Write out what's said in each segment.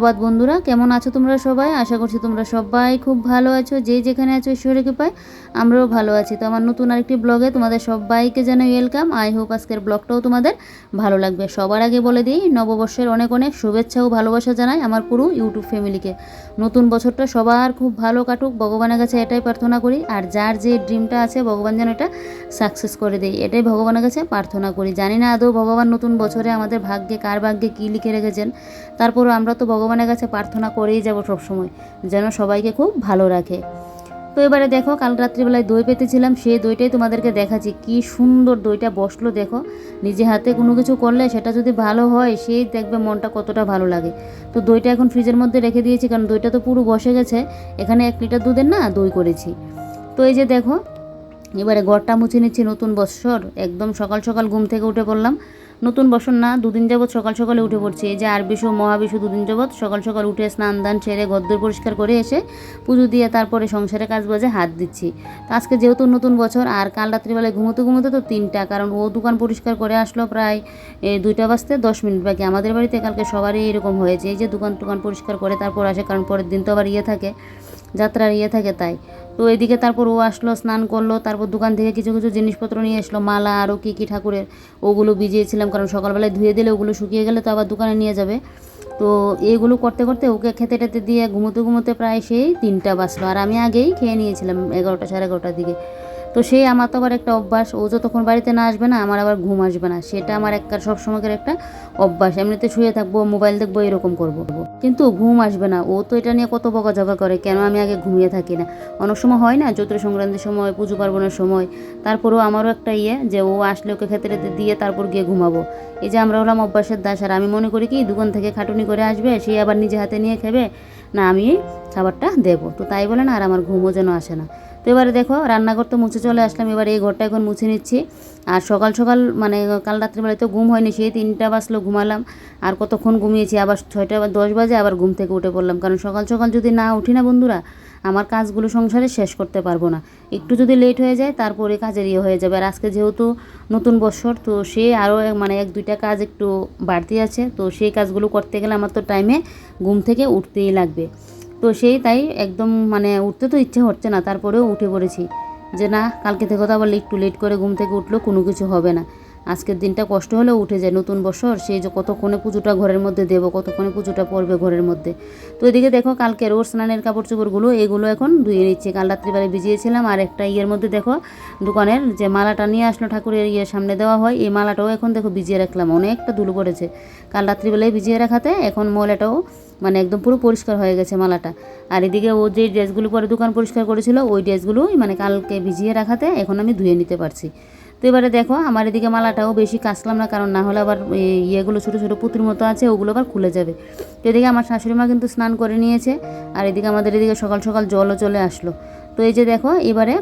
সুপ্রভাত বন্ধুরা, কেমন আছো তোমরা সবাই? আশা করছি তোমরা সবাই খুব ভালো আছো। যে যেখানে আছো, ঈশ্বরের কৃপায়, আমরাও ভালো আছি। তো আমার নতুন আরেকটি ব্লগে তোমাদের সবাইকে জানাই ওয়েলকাম আই হোপ আজকের ব্লগটাও তোমাদের ভালো লাগবে। সবার আগে বলে দিই, নববর্ষের অনেক অনেক শুভেচ্ছা ও ভালোবাসা জানাই আমার পুরো ইউটিউব ফ্যামিলিকে। নতুন বছরটা সবার খুব ভালো কাটুক, ভগবানের কাছে এটাই প্রার্থনা করি। আর যার যে ড্রিমটা আছে, ভগবান যেন এটা সাকসেস করে দেয়, এটাই ভগবানের কাছে প্রার্থনা করি। জানি না আদৌ ভগবান নতুন বছরে আমাদের ভাগ্যে, কার ভাগ্যে কী লিখে রেখেছেন। তারপরও আমরা তো ভগবানের কাছে প্রার্থনা করেই যাব সবসময়, যেন সবাইকে খুব ভালো রাখে। তো এবারে দেখো, কাল রাত্রিবেলায় দই পেতেছিলাম, সেই দইটাই তোমাদেরকে দেখাচ্ছি। কি সুন্দর দইটা বসল দেখো। নিজে হাতে কোনো কিছু করলে সেটা যদি ভালো হয়, সেই দেখবে মনটা কতটা ভালো লাগে। তো দইটা এখন ফ্রিজের মধ্যে রেখে দিয়েছি, কারণ দইটা তো পুরো বসে গেছে। এখানে এক লিটার দুধের না দই করেছি। তো এই যে দেখো, এবারে ঘরটা মুছে নিচ্ছি নতুন বৎসর একদম সকাল সকাল ঘুম থেকে উঠে পড়লাম। নতুন বসন না, দুদিন যাবৎ সকাল সকালে উঠে পড়ছি। এই যে আর বিশু মহাবিশু দুদিন যাবৎ সকাল সকাল উঠে স্নান দান ছেড়ে গদ্দর পরিষ্কার করে এসে পুজো দিয়ে তারপরে সংসারের কাজ বাজে হাত দিচ্ছি। তো আজকে যেহেতু নতুন বছর, আর কাল রাত্রিবেলায় ঘুমোতে ঘুমোতে তো তিনটা, কারণ ও দোকান পরিষ্কার করে আসলো প্রায় দুইটা বাজতে দশ মিনিট বাকি। আমাদের বাড়িতে কালকে সবারই এরকম হয়েছে। এই যে দোকান টোকান পরিষ্কার করে তারপর আসে, কারণ পরের দিন তো আবার ইয়ে থাকে। যাত্রার ইয়ে থাকে তাই। তো এদিকে তারপর ও আসলো, স্নান করল, তারপর দোকান থেকে কিছু কিছু জিনিসপত্র নিয়ে আসলো মালা আরও কী কী ঠাকুরের, ওগুলো ভিজিয়েছিলাম, কারণ সকালবেলায় ধুয়ে দিলে ওগুলো শুকিয়ে গেলে তো আবার দোকানে নিয়ে যাবে। তো এগুলো করতে করতে ওকে খেতে টেতে দিয়ে ঘুমোতে ঘুমোতে প্রায় সেই তিনটা বাজলো, আর আমি আগেই খেয়ে নিয়েছিলাম এগারোটা সাড়ে এগারোটার দিকে। তো সেই আমার তো আবার একটা অভ্যাস, ও যতক্ষণ বাড়িতে না আসবে না, আমার আবার ঘুম আসবে না। সেটা আমার একটা সবসময়ের একটা অভ্যাস। এমনিতে শুয়ে থাকব মোবাইল দেখব, এরকম করব। কিন্তু ঘুম আসবে না। ও তো এটা নিয়ে কত বকাঝকা করে, কেন আমি আগে ঘুমিয়ে থাকি না? অনেক সময় হয় না চৈত্র সংক্রান্তির সময়, পুজো পার্বণের সময়। তারপরেও আমারও একটা ইয়ে যে, ও আসলে ওকে ক্ষেত্রে দিয়ে তারপর গিয়ে ঘুমাবো। এই যে আমরা হলাম অভ্যাসের দাস, আর আমি মনে করি কি, দোকান থেকে খাটুনি করে আসবে, সে আবার নিজে হাতে নিয়ে খাবে, না আমি খাবারটা দেবো। তো তাই বলে না, আর আমার ঘুমও যেন আসে না। তো এবারে দেখো, রান্নাঘর তো মুছে চলে আসলাম। এবারে এই ঘরটা এখন মুছে নিচ্ছি। আর সকাল সকাল মানে কাল রাত্রিবেলায় তো ঘুম হয়নি, সেই তিনটা বাজলো ঘুমালাম। আর কতক্ষণ ঘুমিয়েছি? আবার ছয়টা বা দশ বাজে আবার ঘুম থেকে উঠে পড়লাম। কারণ সকাল সকাল যদি না উঠি না বন্ধুরা, আমার কাজগুলো সংসারে শেষ করতে পারব না। একটু যদি লেট হয়ে যায়, তারপরে কাজের ইয়ে হয়ে যাবে। আর আজকে যেহেতু নতুন বছর, তো সে আরও মানে এক, দুইটা কাজ একটু বাড়তি আছে। তো সেই কাজগুলো করতে গেলে আমার তো টাইমে ঘুম থেকে উঠতেই লাগবে। তো সেই তাই একদম মানে উঠতে তো ইচ্ছে হচ্ছে না, তারপরেও উঠে পড়েছি। যে না, কালকে থেকে তো আবার একটু লেট করে ঘুম থেকে উঠল, কোনো কিছু হবে না। আজকের দিনটা কষ্ট হলেও উঠে যায়, নতুন বছর, সেই যে কতক্ষণে পুজোটা ঘরের মধ্যে দেবো, কতক্ষণে পুজোটা পড়বে ঘরের মধ্যে। তো এদিকে দেখো কালকে রোজ স্নানের কাপড় চোপড়গুলো, এগুলো এখন ধুয়ে নিচ্ছে। কাল রাত্রিবেলায় ভিজিয়েছিলাম, আর একটা ইয়ের মধ্যে দেখো, দোকানের যে মালাটা নিয়ে আসলো ঠাকুরের ইয়ের সামনে দেওয়া হয়, এই মালাটাও এখন দেখো ভিজিয়ে রাখলাম, অনেকটা ধুলো পড়েছে। কাল রাত্রিবেলায় ভিজিয়ে রাখাতে এখন ময়লাটাও মানে একদম পুরো পরিষ্কার হয়ে গেছে মালাটা। আর এদিকে ও যে ড্রেসগুলো পরে দোকান পরিষ্কার করেছিল, ওই ড্রেসগুলোই মানে কালকে ভিজিয়ে রাখাতে এখন আমি ধুয়ে নিতে পারছি। তো এবারে দেখো, আমার এদিকে মালাটাও বেশি কাচলাম না, কারণ না হলে আবার ইয়েগুলো ছোটো ছোটো পুতুর মতো আছে, ওগুলো আবার খুলে যাবে। তো এদিকে আমার শাশুড়ি মা কিন্তু স্নান করে নিয়েছে, আর এদিকে আমাদের এদিকে সকাল সকাল জলও চলে আসলো। তো এই যে দেখো, এবারে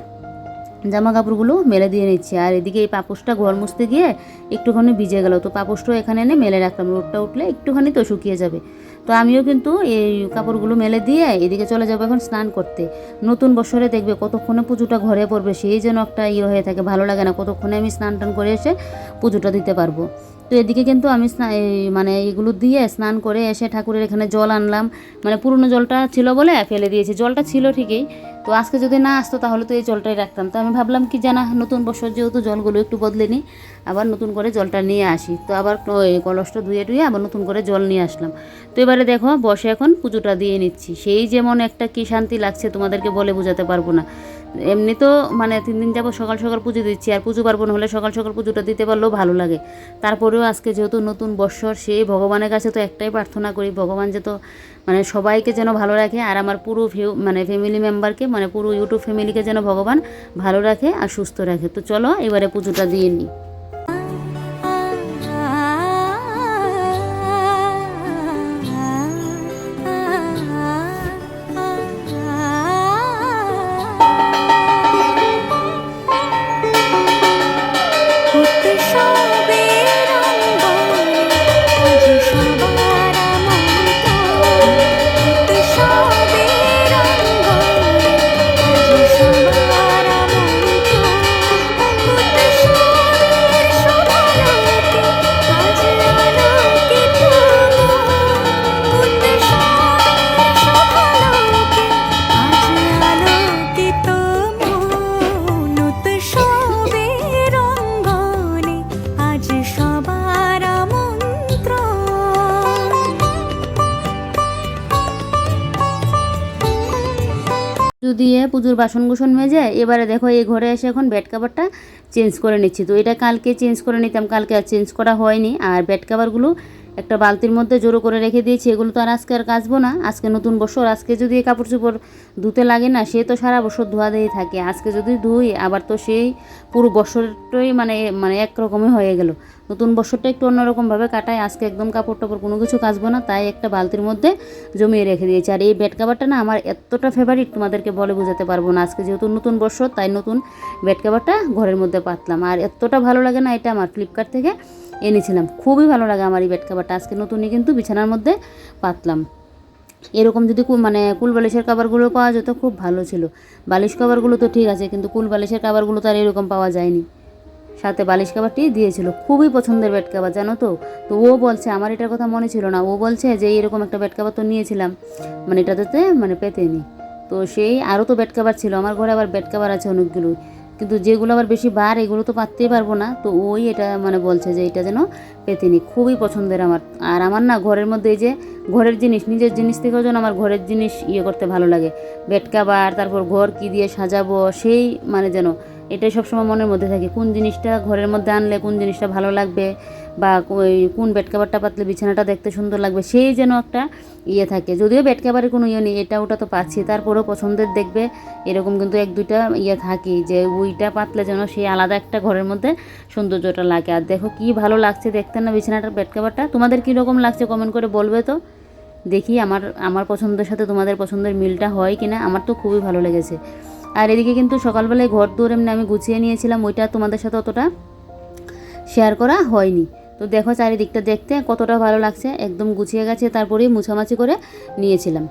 জামা কাপড়গুলো মেলে দিয়ে নিচ্ছি, আর এদিকে এই পাপোশটা ঘর মুছতে গিয়ে একটুখানি ভিজে গেল, তো পাপোশটাও এখানে এনে মেলে রাখলাম, রোদটা উঠলে একটুখানি তো শুকিয়ে যাবে। তো আমিও কিন্তু এই কাপড়গুলো মেলে দিয়ে এদিকে চলে যাব এখন স্নান করতে। নতুন বছরে দেখবে কতক্ষণে পুজোটা ঘরে পড়বে, সেই যেন একটা ইয়ে হয়ে থাকে, ভালো লাগে না। কতক্ষণে আমি স্নান টান করে এসে পুজোটা দিতে পারব। তো এদিকে কিন্তু আমি মানে এগুলো দিয়ে স্নান করে এসে ঠাকুরের এখানে জল আনলাম। মানে পুরনো জলটা ছিল বলে ফেলে দিয়েছি, জলটা ছিল ঠিকই। তো আজকে যদি না আসতো তাহলে তো এই জলটাই রাখতাম। তো আমি ভাবলাম কি জানা, নতুন বছর যেহেতু জলগুলো একটু বদলে নিই, আবার নতুন করে জলটা নিয়ে আসি। তো আবার ওই কলসটা ধুয়ে টুয়ে আবার নতুন করে জল নিয়ে আসলাম। তো এবারে দেখো, বসে এখন পুজোটা দিয়ে নিচ্ছি। সেই যেমন একটা কী শান্তি লাগছে তোমাদেরকে বলে বোঝাতে পারব না। এমনি তো মানে তিন দিন যাব সকাল সকাল পুজো দিচ্ছি, আর পুজো পার্বণ হলে সকাল সকাল পুজোটা দিতে পারলেও ভালো লাগে। তারপরেও আজকে যেহেতু নতুন বৎসর, সেই ভগবানের কাছে তো একটাই প্রার্থনা করি, ভগবান যে তো মানে সবাইকে যেন ভালো রাখে, আর আমার পুরো ভিউ মানে ফ্যামিলি মেম্বারকে মানে পুরো ইউটিউব ফ্যামিলিকে যেন ভগবান ভালো রাখে আর সুস্থ রাখে। তো চলো, এবারে পুজোটা দিয়ে নিই। পুজো দিয়ে পুজোর বাসন কুসন মেজে, এবারে দেখো এই ঘরে এসে এখন বেড কাভারটা চেঞ্জ করে নিচ্ছি। তো এটা কালকে চেঞ্জ করে নিতাম, কালকে আর চেঞ্জ করা হয়নি। আর বেড কাভারগুলো একটা বালতির মধ্যে জোরো করে রেখে দিয়েছি, এগুলো তো আর আজকে আর কাচবো না। আজকে নতুন বছর, আজকে যদি কাপড় চোপড় ধুতে লাগে না, সে তো সারা বছর ধোয়া দিয়ে থাকে। আজকে যদি ধুই, আবার তো সেই পুরো বছরটাই মানে মানে একরকমই হয়ে গেল। নতুন বছরটা একটু অন্যরকমভাবে কাটায়। আজকে একদম কাপড় টাপড় কোনো কিছু কাচবো না, তাই একটা বালতির মধ্যে জমিয়ে রেখে দিয়েছি। আর এই বেড কাভারটা না আমার এতটা ফেভারিট তোমাদেরকে বলে বোঝাতে পারব না। আজকে যেহেতু নতুন বছর, তাই নতুন বেড কাভারটা ঘরের মধ্যে পাতলাম। আর এতটা ভালো লাগে না, এটা আমার ফ্লিপকার্ট থেকে এনেছিলাম। খুবই ভালো লাগে আমার এই বেড কাভারটা আজকে নতুনই কিন্তু বিছানার মধ্যে পাতলাম। এরকম যদি মানে কুল বালিশের কাভারগুলো পাওয়া যেত, খুব ভালো ছিল। বালিশ কাভারগুলো তো ঠিক আছে, কিন্তু কুল বালিশের কাভারগুলো তো আর এরকম পাওয়া যায়নি। সাথে বালিশ কাভারটি দিয়েছিল। খুবই পছন্দের বেড কাবার, জানো তো? তো ও বলছে, আমার এটার কথা মনে ছিল না। ও বলছে যে এরকম একটা বেড কাভার তো নিয়েছিলাম। মানে এটাতে মানে পেতেনি। তো সেই আরও তো বেড কাভার ছিল। আমার ঘরে আবার বেড কাভার আছে অনেকগুলো কিন্তু যেগুলো আবার বেশি বার, এগুলো তো পাততেই পারব না। তো ওই এটা মানে বলছে যে, এটা যেন পেতেনি। খুবই পছন্দের আমার। আর আমার না ঘরের মধ্যে এই যে, ঘরের জিনিস, নিজের জিনিস থেকেও যেন আমার ঘরের জিনিস ইয়ে করতে ভালো লাগে। বেড কাভার তারপর ঘর কী দিয়ে সাজাবো, সেই মানে যেন এটাই সবসময় মনের মধ্যে থাকে। কোন জিনিসটা ঘরের মধ্যে আনলে, কোন জিনিসটা ভালো লাগবে বা কোন বেড কাভারটা পাতলে বিছানাটা দেখতে সুন্দর লাগবে, সেই যেন একটা ইয়ে থাকে। যদিও বেড কাভারের কোনো ইয়ে নেই, এটা ওটা তো পাচ্ছি, তারপরেও পছন্দের দেখবে, এরকম কিন্তু এক দুইটা ইয়ে থাকে যে ওইটা পাতলে যেন সেই আলাদা একটা ঘরের মধ্যে সৌন্দর্যটা লাগে। আর দেখো কি ভালো লাগছে দেখতে না বিছানাটার বেড কাভারটা তোমাদের কীরকম লাগছে কমেন্ট করে বলবে তো? দেখি আমার আমার পছন্দের সাথে তোমাদের পছন্দের মিলটা হয় কি না আমার তো খুবই ভালো লেগেছে। আর এদিকে কিন্তু সকালবেলায় ঘর দৌড় এমনি আমি গুছিয়ে নিয়েছিলাম, ওইটা তোমাদের সাথে অতটা শেয়ার করা হয়নি। তো দেখো চারিদিকটা দেখতে কতটা ভালো লাগছে, একদম গুছিয়ে গেছে তারপরেই মুছামাছি করে নিয়েছিলাম।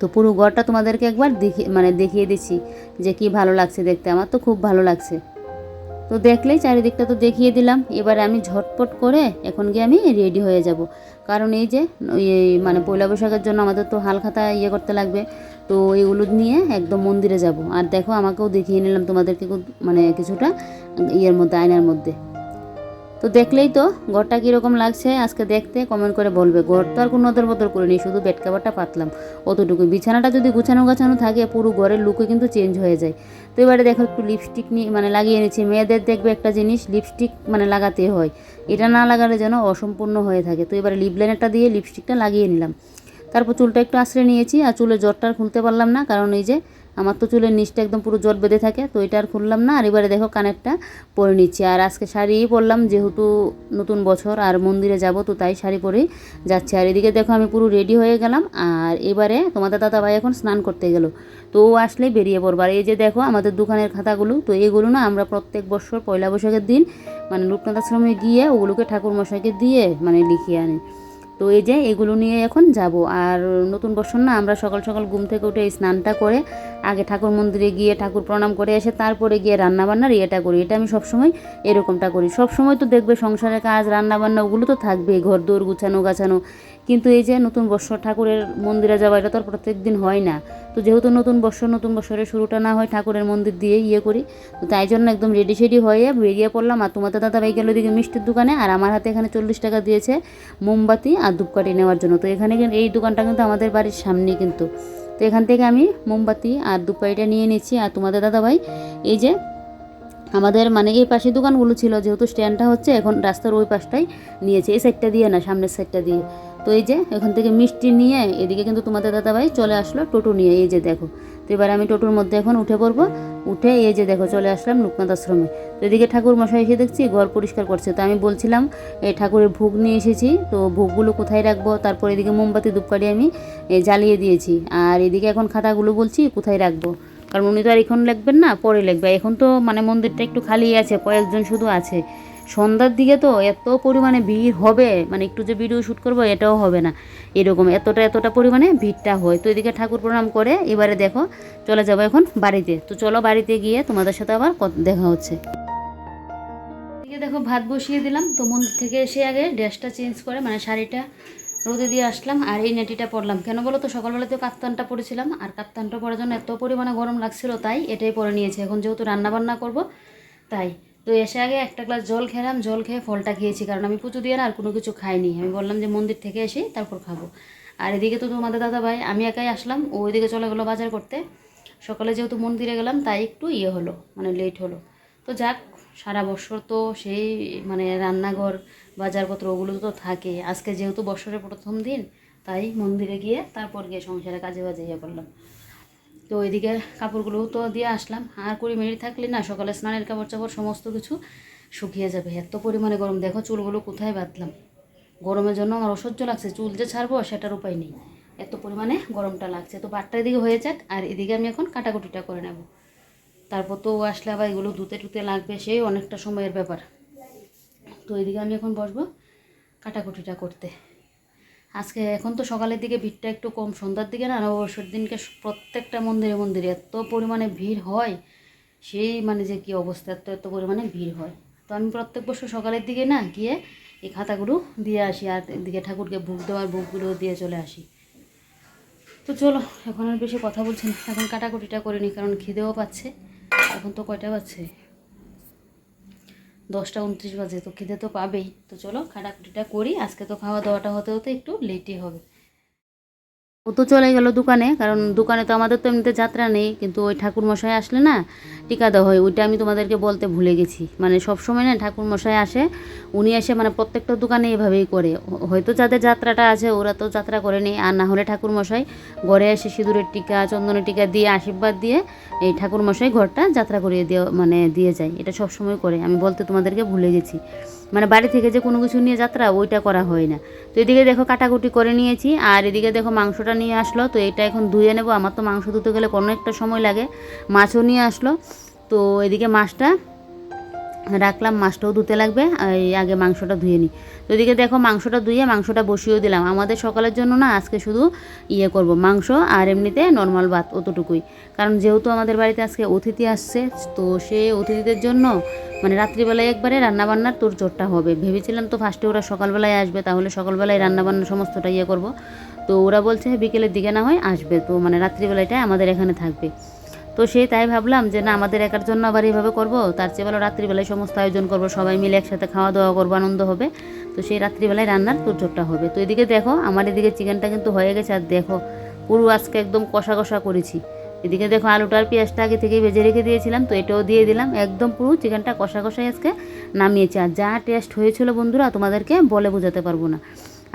তো পুরো ঘরটা তোমাদেরকে একবার দেখি মানে দেখিয়ে দিচ্ছি যে কি ভালো লাগছে দেখতে, আমার তো খুব ভালো লাগছে। তো দেখলেই চারিদিকটা তো দেখিয়ে দিলাম, এবারে আমি ঝটপট করে এখন গিয়ে আমি রেডি হয়ে যাব। কারণ এই যে মানে পয়লা বৈশাখের জন্য আমাদের তো হালখাতা ইয়ে করতে লাগবে তো এইগুলো নিয়ে একদম মন্দিরে যাব। আর দেখো আমাকেও দেখিয়ে নিলাম তোমাদেরকে মানে কিছুটা ইয়ের মধ্যে, আয়নার মধ্যে। তো দেখলেই তো ঘরটা কীরকম লাগছে আজকে দেখতে কমেন্ট করে বলবে। ঘর তো আর কোনো ওদের বদল করিনি শুধু বেড কাভারটা পাতলাম অতটুকু বিছানাটা যদি গুছানো গাছানো থাকে, পুরো ঘরের লুকও কিন্তু চেঞ্জ হয়ে যায়। তো এবারে দেখো একটু লিপস্টিক নিয়ে মানে লাগিয়ে নিচ্ছি মেয়েদের দেখবে একটা জিনিস লিপস্টিক মানে লাগাতে হয়। এটা না লাগালে যেন অসম্পূর্ণ হয়ে থাকে। তো এবারে লিপ লাইনারটা দিয়ে লিপস্টিকটা লাগিয়ে নিলাম। তারপর চুলটা একটু আশ্রয় নিয়েছি আর চুলের জ্বরটা আর খুলতে পারলাম না, কারণ এই যে আমার তো চুলের নিচটা একদম পুরো জট বেঁধে থাকে, তো এটা আর খুললাম না। আর এবারে দেখো কানেরটা পরে নিচ্ছি। আর আজকে শাড়িই পরলাম, যেহেতু নতুন বছর আর মন্দিরে যাব, তো তাই শাড়ি পরেই যাচ্ছে। আর এদিকে দেখো আমি পুরো রেডি হয়ে গেলাম, আর এবারে তোমাদের দাদা ভাই এখন স্নান করতে গেল, তো ও আসলেই বেরিয়ে পড়ব। আর এই যে দেখো আমাদের দোকানের খাতাগুলো, তো এইগুলো না আমরা প্রত্যেক বছর পয়লা বৈশাখের দিন মানে লোকনাথ আশ্রমে গিয়ে ওগুলোকে ঠাকুর মশাইকে দিয়ে মানে লিখিয়ে আনি। তো এই যে এগুলো নিয়ে এখন যাব। আর নতুন বছর না আমরা সকাল সকাল ঘুম থেকে উঠে স্নানটা করে আগে ঠাকুর মন্দিরে গিয়ে ঠাকুর প্রণাম করে এসে তারপরে গিয়ে রান্নাবান্নার ইয়েটা করি। এটা আমি সবসময় এরকমটা করি। সবসময় তো দেখবে সংসারের কাজ, রান্নাবান্না ওগুলো তো থাকবে ঘর দৌড় গুছানো, গাছানো। কিন্তু এই যে নতুন বছর ঠাকুরের মন্দিরে যাওয়া, এটা তো আর প্রত্যেক দিন হয় না। তো যেহেতু নতুন বছর নতুন বছরের শুরুটা না হয় ঠাকুরের মন্দির দিয়ে ইয়ে করি, তো তাই জন্য একদম রেডি সেডি হয়ে বেরিয়ে পড়লাম। আর তোমাদের দাদা ভাই গেল দিকে মিষ্টির দোকানে, আর আমার হাতে এখানে চল্লিশ টাকা দিয়েছে মোমবাতি আর ধূপকাঠি নেওয়ার জন্য। তো এখানে এই দোকানটা কিন্তু আমাদের বাড়ির সামনেই কিন্তু। তো এখান থেকে আমি মোমবাতি আর ধূপকাঠিটা নিয়ে নিচ্ছি আর তোমাদের দাদা ভাই এই যে আমাদের মানে এই পাশে দোকানগুলো ছিল, যেহেতু স্ট্যান্ডটা হচ্ছে, এখন রাস্তার ওই পাশটাই নিয়েছে। এই সাইডটা দিয়ে না, সামনের সাইডটা দিয়ে। তো এই যে এখান থেকে মিষ্টি নিয়ে এদিকে কিন্তু তোমাদের দাদাভাই চলে আসলো টোটো নিয়ে। এই যে দেখো, তো এবার আমি টোটোর মধ্যে এখন উঠে পড়ব। উঠে এই যে দেখো, চলে আসলাম লোকনাথ আশ্রমে। তো এদিকে ঠাকুর মশাই এসে দেখছি ঘর পরিষ্কার করছে। তো আমি বলছিলাম এই ঠাকুরের ভোগ নিয়ে এসেছি। তো ভোগগুলো কোথায় রাখব? তারপর এদিকে মোমবাতি, ধূপকাঠি আমি জ্বালিয়ে দিয়েছি। আর এদিকে এখন খাতাগুলো বলছি, কোথায় রাখব? কারণ উনি তো আর এখন লিখবেন না, পরে লিখবে। এখন তো মানে মন্দিরটা একটু খালি আছে, কয়েকজন শুধু আছে। সন্ধ্যার দিকে তো এত পরিমাণে ভিড় হবে মানে একটু যে ভিডিও শ্যুট করব এটাও হবে না। এরকম এতটা এতটা পরিমাণে ভিড়টা হয়। তো এদিকে ঠাকুর প্রণাম করে, এবারে দেখো চলে যাব এখন বাড়িতে। তো চলো বাড়িতে গিয়ে তোমাদের সাথে আবার দেখা হচ্ছে। দেখো ভাত বসিয়ে দিলাম। তো মন্দির থেকে এসে আগে ড্রেসটা চেঞ্জ করে মানে শাড়িটা রোদে দিয়ে আসলাম আর এই নেটিটা পরলাম। কেন বলো তো? সকালবেলাতেও কাপ্তানটা পরেছিলাম আর কাপ্তানটা পরার জন্য এত পরিমাণে গরম লাগছিল, তাই এটাই পরে নিয়েছি। এখন যেহেতু রান্না বান্না করব, তাই তো এসে আগে একটা গ্লাস জল খেলাম জল খেয়ে ফলটা খেয়েছি। কারণ আমি পুজো দিয়ে না আর কোনো কিছু খাইনি। আমি বললাম যে মন্দির থেকে এসে তারপর খাব। আর এদিকে তো তোমাদের দাদা ভাই, আমি একাই আসলাম। ও ওইদিকে চলে গেলো বাজার করতে। সকালে যেহেতু মন্দিরে গেলাম, তাই একটু ইয়ে হলো মানে লেট হলো। তো যাক, সারা বছর তো সেই মানে রান্নাঘর, বাজারপত্র ওগুলো তো থাকে। আজকে যেহেতু বছরের প্রথম দিন, তাই মন্দিরে গিয়ে তারপর গিয়ে সংসারে কাজে বাজে ইয়ে করলাম। তো ওইদিকে কাপড়গুলোও তো দিয়ে আসলাম। আর কুড়ি মিনিট থাকলে না সকালে স্নানের কাপড় চাপড় সমস্ত কিছু শুকিয়ে যাবে। এত পরিমাণে গরম। দেখো চুলগুলো কোথায় বাঁধলাম। গরমের জন্য আমার অসহ্য লাগছে। চুল যে ছাড়বো সেটার উপায় নেই। এত পরিমাণে গরমটা লাগছে। তো বাটটা এদিকে হয়ে যাক। আর এদিকে আমি এখন কাটাকুটিটা করে নেব। তারপর তো আসলে আবার এগুলো ধুতে টুতে লাগবে, সেই অনেকটা সময়ের ব্যাপার। তো এদিকে আমি এখন বসবো কাটাকুটিটা করতে। আজকে এখন তো সকালের দিকে ভিড়টা একটু কম, সন্ধ্যার দিকে না অবসর দিনকে প্রত্যেকটা মন্দিরে মন্দিরে এত পরিমাণে ভিড় হয়, সেই মানে যে কী অবস্থা, এত এত পরিমাণে ভিড় হয়। তো আমি প্রত্যেক বছর সকালের দিকে না গিয়ে এই খাতাগুলো দিয়ে আসি আর এদিকে ঠাকুরকে বুক দেওয়ার বুকগুলো দিয়ে চলে আসি। তো চলো, এখন আর বেশি কথা বলছি না, এখন কাটাকুটিটা করিনি কারণ খিদেও পাচ্ছে, এখন তো কয়টা বাজছে? দশটা উনত্রিশ বাজে, তো খেতে তো পাবেই। তো চলো, খাটাখুটিটা করি। আজকে তো খাওয়া দাওয়াটা হতে হতে একটু লেটই হবে। ও তো চলে গেল দোকানে, কারণ দোকানে তো আমাদের তো এমনিতে যাত্রা নেই, কিন্তু ওই ঠাকুর মশাই আসলে না টিকা দেওয়া হয়, ওইটা আমি তোমাদেরকে বলতে ভুলে গেছি। মানে সব সময় না ঠাকুর মশাই আসে, উনি এসে মানে প্রত্যেকটা দোকানে এভাবেই করে। হয়তো যাদের যাত্রাটা আছে, ওরা তো যাত্রা করেনি আর না হলে ঠাকুর মশাই ঘরে এসে সিঁদুরের টিকা, চন্দনের টিকা দিয়ে, আশীর্বাদ দিয়ে এই ঠাকুর মশাই ঘরটা যাত্রা করিয়ে দিয়ে মানে দিয়ে যায়। এটা সব সময় করে, আমি বলতে তোমাদেরকে ভুলে গেছি। মানে বাড়ি থেকে যে কোনো কিছু নিয়ে যাত্রা, ওইটা করা হয় না। তো এদিকে দেখো কাটাকুটি করে নিয়েছি, আর এদিকে দেখো মাংসটা নিয়ে আসলো। তো এটা এখন ধুয়ে নেব, আমার তো মাংস ধুতে গেলে কোনো একটা সময় লাগে। মাছও নিয়ে আসলো। তো এদিকে মাছটা রাখলাম, মাছটাও ধুতে লাগবে এই আগে মাংসটা ধুয়ে নিই। তো এদিকে দেখো মাংসটা ধুয়ে মাংসটা বসিয়েও দিলাম। আমাদের সকালের জন্য না আজকে শুধু ইয়ে করব, মাংস আর এমনিতে নর্মাল ভাত অতটুকুই। কারণ যেহেতু আমাদের বাড়িতে আজকে অতিথি আসছে, তো সে অতিথিদের জন্য মানে রাত্রিবেলায় একবারে রান্নাবান্নার তোর চোরটা হবে। ভেবেছিলাম তো ফার্স্টে ওরা সকালবেলায় আসবে, তাহলে সকালবেলায় রান্নাবান্না সমস্তটা ইয়ে করব। তো ওরা বলছে বিকেলের দিকে না হয় আসবে, তো মানে রাত্রিবেলাটাই আমাদের এখানে থাকবে। তো সে তাই ভাবলাম যে না, আমাদের একার জন্য আবার এইভাবে করব। তার চেয়ে ভালো রাত্রিবেলায় সমস্ত আয়োজন করব, সবাই মিলে একসাথে খাওয়া দাওয়া করব, আনন্দ হবে। তো সেই রাত্রিবেলায় রান্নার তোরচোরটা হবে। তো এদিকে দেখো, আমার এদিকে চিকেনটা কিন্তু হয়ে গেছে। আর দেখো, পুরো আজকে একদম কষা কষা করেছি। এদিকে দেখো, আলুটা আর পেঁয়াজটা আগে থেকেই ভেজে রেখে দিয়েছিলাম, তো এটাও দিয়ে দিলাম। একদম পুরো চিকেনটা কষা কষাই আজকে নামিয়েছি। আর যা টেস্ট হয়েছিল বন্ধুরা, তোমাদেরকে বলে বোঝাতে পারব না।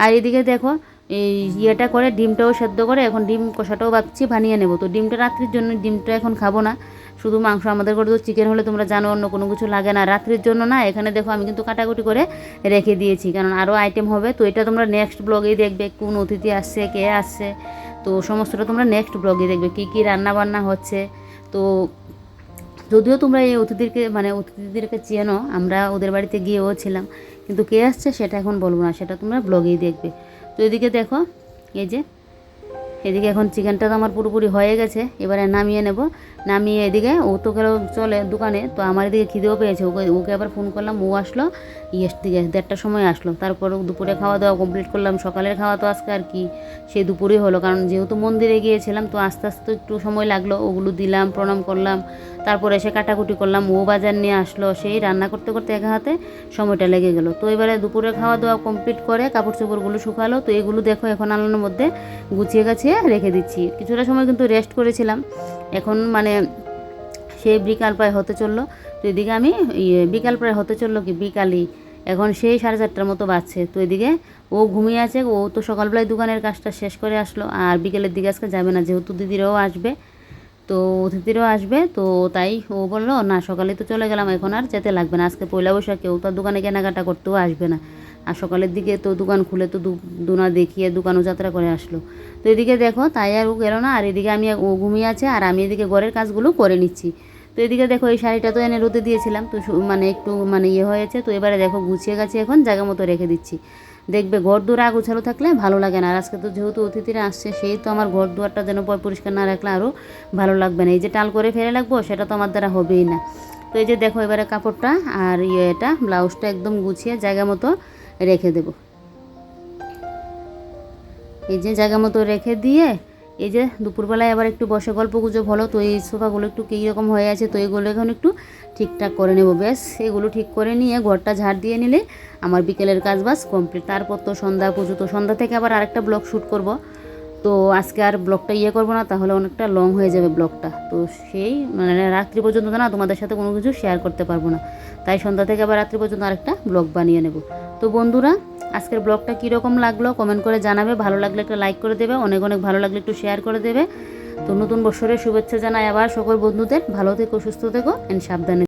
আর এদিকে দেখো এই ইয়েটা করে, ডিমটাও সেদ্ধ করে, এখন ডিম কষাটাও ভাবছি বানিয়ে নেব। তো ডিমটা রাত্রির জন্য ডিমটা এখন খাব না। শুধু মাংস আমাদের ঘরে তো চিকেন হলে তোমরা জানো, অন্য কোনো কিছু লাগে না। রাত্রির জন্য না, এখানে দেখো আমি কিন্তু কাটাকুটি করে রেখে দিয়েছি, কারণ আরও আইটেম হবে। তো এটা তোমরা নেক্সট ব্লগেই দেখবে, কোন অতিথি আসছে, কে আসছে। তো সমস্তটা তোমরা নেক্সট ব্লগে দেখবে, কী কী রান্না বান্না হচ্ছে। তো যদিও তোমরা এই অতিথিদেরকে মানে অতিথিদেরকে চেনো, আমরা ওদের বাড়িতে গিয়েও ছিলাম। কিন্তু কে আসছে সেটা এখন বলব না, সেটা তোমরা ব্লগেই দেখবে। তো এদিকে দেখো, এই যে, এদিকে এখন চিকেনটা তো আমার পুরোপুরি হয়ে গেছে, এবারে নামিয়ে নেব। নামিয়ে এদিকে ও তো গেল চলে দোকানে তো আমার এদিকে খিদেও পেয়েছে। ওকে ওকে আবার ফোন করলাম ও আসলো ইয়ের দিকে দেড়টার সময় আসলো। তারপর দুপুরে খাওয়া দাওয়া কমপ্লিট করলাম সকালের খাওয়া তো আজকে আর কি সেই দুপুরেই হলো। কারণ যেহেতু মন্দিরে গিয়েছিলাম তো আস্তে আস্তে একটু সময় লাগল ওগুলো দিলাম প্রণাম করলাম তারপরে এসে কাটাকুটি করলাম ও বাজার নিয়ে আসলো সেই রান্না করতে করতে এক হাতে সময়টা লেগে গেলো। তো এবারে দুপুরে খাওয়া দাওয়া কমপ্লিট করে কাপড় চোপড়গুলো শুকালো তো এগুলো দেখো এখন আলানোর মধ্যে গুছিয়ে গাছিয়ে রেখে দিচ্ছি। কিছুটা সময় কিন্তু রেস্ট করেছিলাম এখন মানে সেই বিকাল প্রায় হতে চলল। তো এদিকে আমি ইয়ে বিকাল প্রায় হতে চলল কি? বিকালই। এখন সেই সাড়ে চারটার মতো বাজছে। তো এদিকে ও ঘুমিয়ে আছে। ও তো সকালবেলায় দোকানের কাজটা শেষ করে আসলো। আর বিকেলের দিকে আজকে যাবে না। যেহেতু দিদিরাও আসবে। তো অতিথিরাও আসবে। তো তাই ও বলল, না সকালে তো চলে গেলাম। এখন আর যেতে লাগবে না। আজকে পয়লা বৈশাখ কেউ তো আর দোকানে কেনাকাটা করতেও আসবে না। আর সকালের দিকে তো দোকান খুলে তো দুনা দেখিয়ে দোকানও যাত্রা করে আসলো। তো এদিকে দেখো, তাই আর ও গেল না, আর এদিকে আমি ও ঘুমিয়ে আছে, আর আমি এদিকে ঘরের কাজগুলো করে নিচ্ছি। তো এদিকে দেখো, এই শাড়িটা তো এনে রোদে দিয়েছিলাম, তো মানে একটু মানে ইয়ে হয়েছে, তো এবারে দেখো গুছিয়ে গেছে এখন, জায়গা মতো রেখে দিচ্ছি। দেখবে ঘর দুয়ার আগুছালো থাকলে ভালো লাগে না, আর আজকে তো যেহেতু অতিথিরা আসছে, সেই তো আমার ঘর দুয়ারটা যেন পরিষ্কার না রাখলে আরও ভালো লাগবে না। এই যে টাল করে ফেলে রাখব, সেটা তো আমার দ্বারা হবেই না। তো এই যে দেখো, এবারে কাপড়টা আর ইয়েটা, ব্লাউজটা একদম গুছিয়ে জায়গা মতো রেখে দেব। এই যে জায়গা মতো রেখে দিয়ে, এই যে দুপুরবেলায় আবার একটু বসে গল্প গুজব হলো, তো এই সোফাগুলো একটু কী রকম হয়ে আছে, তো এগুলো এখন একটু ঠিকঠাক করে নেব। ব্যাস, এগুলো ঠিক করে নিয়ে ঘরটা ঝাড় দিয়ে নিলে আমার বিকেলের কাজ বাস কমপ্লিট তারপর তো সন্ধ্যা পুজো, তো সন্ধ্যা থেকে আবার আরেকটা ব্লগ শ্যুট করব। তো আজকে আর ব্লগটা ইয়ে করব না, তাহলে অনেকটা লং হয়ে যাবে ব্লগটা। তো সেই মানে রাত্রি পর্যন্ত না তোমাদের সাথে কোনো কিছু শেয়ার করতে পারব না। তাই সন্ধ্যা থেকে আবার রাত্রি পর্যন্ত আরেকটা ব্লগ বানিয়ে নেব। তো বন্ধুরা, আজকের ব্লগটা কীরকম লাগল কমেন্ট করে জানাবে। ভালো লাগলে একটা লাইক করে দেবে, অনেক অনেক ভালো লাগলে একটু শেয়ার করে দেবে। তো নতুন বছরের শুভেচ্ছা জানাই আবার সকল বন্ধুদের। ভালো থেকো, সুস্থ থেকো অ্যান্ড সাবধানে